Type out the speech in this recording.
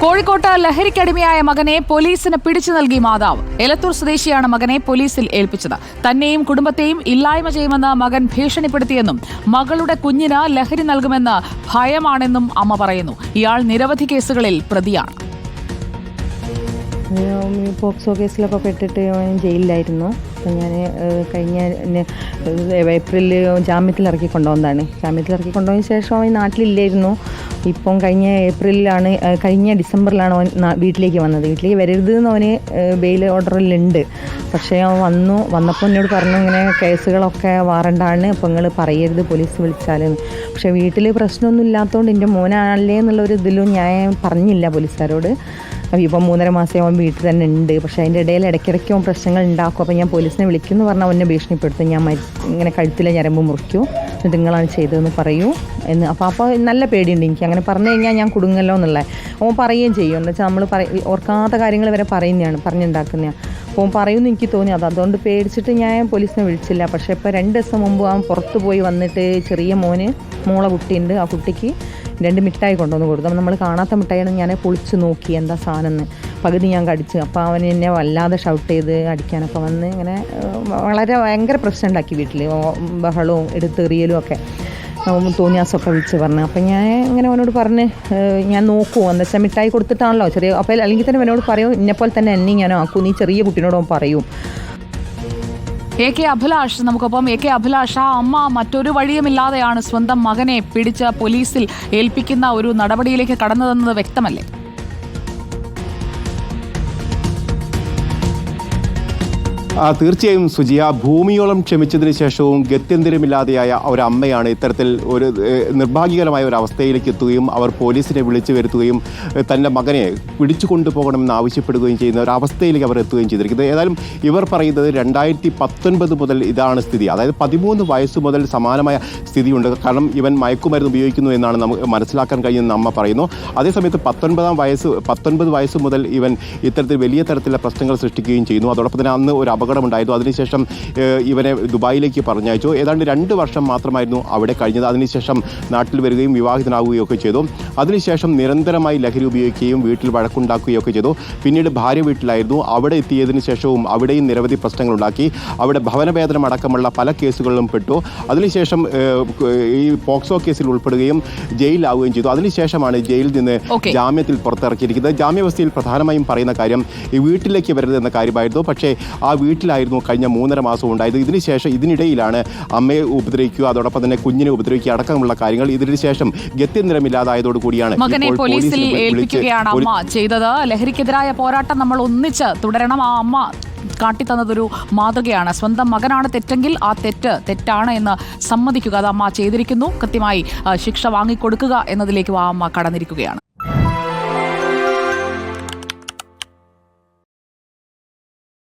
കോഴിക്കോട്ട് ലഹരിക്കടിമയായ മകനെ പോലീസിന് പിടിച്ചു നൽകി മാതാവ്. എലത്തൂർ സ്വദേശിയാണ് മകനെ പോലീസിൽ ഏൽപ്പിച്ചത്. തന്നെയും കുടുംബത്തെയും ഇല്ലായ്മ ചെയ്യുമെന്ന് മകൻ ഭീഷണിപ്പെടുത്തിയെന്നും മകളുടെ കുഞ്ഞിന് ലഹരി നൽകുമെന്ന് ഭയമാണെന്നും അമ്മ പറയുന്നു. ഇയാൾ നിരവധി കേസുകളിൽ പ്രതിയാണ്. പോക്സോ കേസിലൊക്കെ പെട്ടിട്ട് ജയിലിലായിരുന്നു. അപ്പം ഞാൻ കഴിഞ്ഞ ഏപ്രിലിൽ ജാമ്യത്തിൽ ഇറക്കി കൊണ്ടുവന്നതാണ് ജാമ്യത്തിൽ ഇറക്കി കൊണ്ടുപോയതിന് ശേഷം അവൻ നാട്ടിലില്ലായിരുന്നു. ഇപ്പം കഴിഞ്ഞ ഏപ്രിലിലാണ് ഏഹ് കഴിഞ്ഞ ഡിസംബറിലാണ് അവൻ വീട്ടിലേക്ക് വന്നത്. വീട്ടിലേക്ക് വരരുത് എന്ന് അവന് ബെയിൽ ഓർഡറിലുണ്ട് പക്ഷേ അവൻ വന്നു. വന്നപ്പോൾ എന്നോട് പറഞ്ഞു ഇങ്ങനെ കേസുകളൊക്കെ വാറണ്ടാണ് അപ്പോൾ നിങ്ങൾ പറയരുത് പോലീസ് വിളിച്ചാലെന്ന് പക്ഷേ വീട്ടിൽ പ്രശ്നമൊന്നും ഇല്ലാത്തതുകൊണ്ട് എന്റെ മോനാണല്ലേ എന്നുള്ളൊരു ഇതിലും ഞാൻ പറഞ്ഞില്ല പോലീസുകാരോട്. അപ്പോൾ ഇപ്പം മൂന്നര മാസം അവൻ വീട്ടിൽ തന്നെ ഉണ്ട്. പക്ഷേ അതിന്റെ ഇടയിൽ ഇടയ്ക്കിടയ്ക്ക് അവൻ പ്രശ്നങ്ങൾ ഉണ്ടാക്കും. അപ്പോൾ ഞാൻ പോലീസിനെ വിളിക്കുമെന്ന് പറഞ്ഞാൽ അവനെ ഭീഷണിപ്പെടുത്തും. ഞാൻ ഇങ്ങനെ കഴുത്തിലെ ഞരമ്പ് മുറിക്കും. എന്നിട്ട് നിങ്ങളാണ് ചെയ്തതെന്ന് പറയൂ എന്ന്. അപ്പോൾ അപ്പോൾ നല്ല പേടിയുണ്ട് എനിക്ക്. അങ്ങനെ പറഞ്ഞു കഴിഞ്ഞാൽ ഞാൻ കുടുങ്ങല്ലോ എന്നുള്ള അവൻ പറയുകയും ചെയ്യും. എന്ന് വെച്ചാൽ നമ്മൾ പറ ഓർക്കാത്ത കാര്യങ്ങൾ വരെ പറയുന്നതാണ് പറഞ്ഞുണ്ടാക്കുന്നതാണ്. അപ്പോൾ പറയുമെന്ന് എനിക്ക് തോന്നി. അത് അതുകൊണ്ട് പേടിച്ചിട്ട് ഞാൻ പോലീസിനെ വിളിച്ചില്ല. പക്ഷേ ഇപ്പോൾ രണ്ട് ദിവസം മുമ്പ് അവൻ പുറത്ത് പോയി വന്നിട്ട് ചെറിയ മോന് മോളെ കുട്ടിയുണ്ട്. ആ കുട്ടിക്ക് രണ്ട് മിഠായി കൊണ്ടുവന്ന് കൊടുത്തു. നമ്മൾ കാണാത്ത മിഠായിയാണ് ഞാൻ പൊളിച്ച് നോക്കി എന്താ സാധനം എന്ന് പകുതി ഞാൻ കടിച്ച്. അപ്പോൾ അവൻ എന്നെ വല്ലാതെ ഷൗട്ട് ചെയ്ത് അടിക്കാനൊക്കെ വന്ന് ഇങ്ങനെ വളരെ ഭയങ്കര പ്രശ്നം ഉണ്ടാക്കി വീട്ടിൽ ബഹളവും എടുത്തെറിയലും ഒക്കെ. തോന്നിയാസൊക്കെ വിളിച്ച് പറഞ്ഞു. അപ്പം ഞാൻ ഇങ്ങനെ അവനോട് പറഞ്ഞ് ഞാൻ നോക്കൂ. എന്താ വെച്ചാൽ മിഠായി കൊടുത്തിട്ടാണല്ലോ ചെറിയ അപ്പോൾ അല്ലെങ്കിൽ തന്നെ അവനോട് പറയും. ഇന്നെപ്പോലെ തന്നെ എന്നെ ഞാൻ ആക്കും. നീ ചെറിയ കുട്ടീനോടൊപ്പം പറയും. എ കെ അഭിലാഷ് നമുക്കൊപ്പം എ കെ അഭിലാഷ് ആ അമ്മ മറ്റൊരു വഴിയുമില്ലാതെയാണ് സ്വന്തം മകനെ പിടിച്ച് പോലീസിൽ ഏൽപ്പിക്കുന്ന ഒരു നടപടിയിലേക്ക് കടന്നതെന്നത് വ്യക്തമല്ലേ? തീർച്ചയായും സുജിയ ഭൂമിയോളം ക്ഷമിച്ചതിന് ശേഷവും ഗത്യന്തരമില്ലാതെയായ ഒരു അമ്മയാണ് ഇത്തരത്തിൽ ഒരു നിർഭാഗ്യകരമായ ഒരു അവസ്ഥയിലേക്ക് എത്തുകയും അവർ പോലീസിനെ വിളിച്ചു വരുത്തുകയും തന്റെ മകനെ പിടിച്ചു കൊണ്ടുപോകണമെന്ന് ആവശ്യപ്പെടുകയും ചെയ്യുന്ന ഒരു അവസ്ഥയിലേക്ക് അവർ എത്തുകയും ചെയ്തിരിക്കുന്നത് ഏതായാലും ഇവർ പറയുന്നത് രണ്ടായിരത്തി പത്തൊൻപത് മുതൽ ഇതാണ് സ്ഥിതി. അതായത് പതിമൂന്ന് വയസ്സ് മുതൽ സമാനമായ സ്ഥിതിയുണ്ട്. കാരണം ഇവൻ മയക്കുമരുന്ന് ഉപയോഗിക്കുന്നു എന്നാണ് നമുക്ക് മനസ്സിലാക്കാൻ കഴിയുന്ന അമ്മ പറയുന്നു. അതേസമയത്ത് പത്തൊൻപതാം വയസ്സ് പത്തൊൻപത് വയസ്സ് മുതൽ ഇവൻ ഇത്തരത്തിൽ വലിയ തരത്തിലുള്ള പ്രശ്നങ്ങൾ സൃഷ്ടിക്കുകയും ചെയ്യുന്നു. അതോടൊപ്പം തന്നെ അന്ന് ഒരു അപകടമുണ്ടായിരുന്നു. അതിനുശേഷം ഇവനെ ദുബായിലേക്ക് പറഞ്ഞയച്ചു. ഏതാണ്ട് രണ്ട് വർഷം മാത്രമായിരുന്നു അവിടെ കഴിഞ്ഞത്. അതിനുശേഷം നാട്ടിൽ വരികയും വിവാഹിതനാവുകയും ഒക്കെ ചെയ്തു. അതിനുശേഷം നിരന്തരമായി ലഹരി ഉപയോഗിക്കുകയും വീട്ടിൽ വഴക്കുണ്ടാക്കുകയും ഒക്കെ ചെയ്തു. പിന്നീട് ഭാര്യ വീട്ടിലായിരുന്നു. അവിടെ എത്തിയതിനു ശേഷവും അവിടെയും നിരവധി പ്രശ്നങ്ങളുണ്ടാക്കി. അവിടെ ഭവനവേദനം അടക്കമുള്ള പല കേസുകളിലും പെട്ടു. അതിനുശേഷം ഈ പോക്സോ കേസിൽ ഉൾപ്പെടുകയും ജയിലിലാവുകയും ചെയ്തു. അതിനുശേഷമാണ് ജയിലിൽ നിന്ന് ജാമ്യത്തിൽ പുറത്തിറക്കിയിരിക്കുന്നത്. ജാമ്യവസ്ഥയിൽ പ്രധാനമായും പറയുന്ന കാര്യം ഈ വീട്ടിലേക്ക് വരരുതെന്ന കാര്യമായിരുന്നു. പക്ഷേ ആ വീട്ടിലായിരുന്നു കഴിഞ്ഞ മൂന്നര മാസം ഉണ്ടായത്. ഇതിനുശേഷം ഇതിനിടയിലാണ് അമ്മയെ ഉപദ്രവിക്കുക അതോടൊപ്പം തന്നെ കുഞ്ഞിനെ ഉപദ്രവിക്കുക അടക്കമുള്ള കാര്യങ്ങൾ ഇതിനുശേഷം ശേഷം ഗത്യന്തരമില്ലാതായതോടു കൂടിയാണ് മകനെ പോലീസിൽ ഏൽപ്പിക്കുകയാണ് അമ്മ ചെയ്തത്. ലഹരിക്കെതിരായ പോരാട്ടം നമ്മൾ ഒന്നിച്ച് തുടരണം. ആ അമ്മ കാട്ടിത്തന്നതൊരു മാതൃകയാണ്. സ്വന്തം മകനാണ് തെറ്റെങ്കിൽ ആ തെറ്റ് തെറ്റാണ് എന്ന് സമ്മതിക്കുക. അത് അമ്മ ചെയ്തിരിക്കുന്നു. കൃത്യമായി ശിക്ഷ വാങ്ങിക്കൊടുക്കുക എന്നതിലേക്ക് ആ അമ്മ കടന്നിരിക്കുകയാണ്.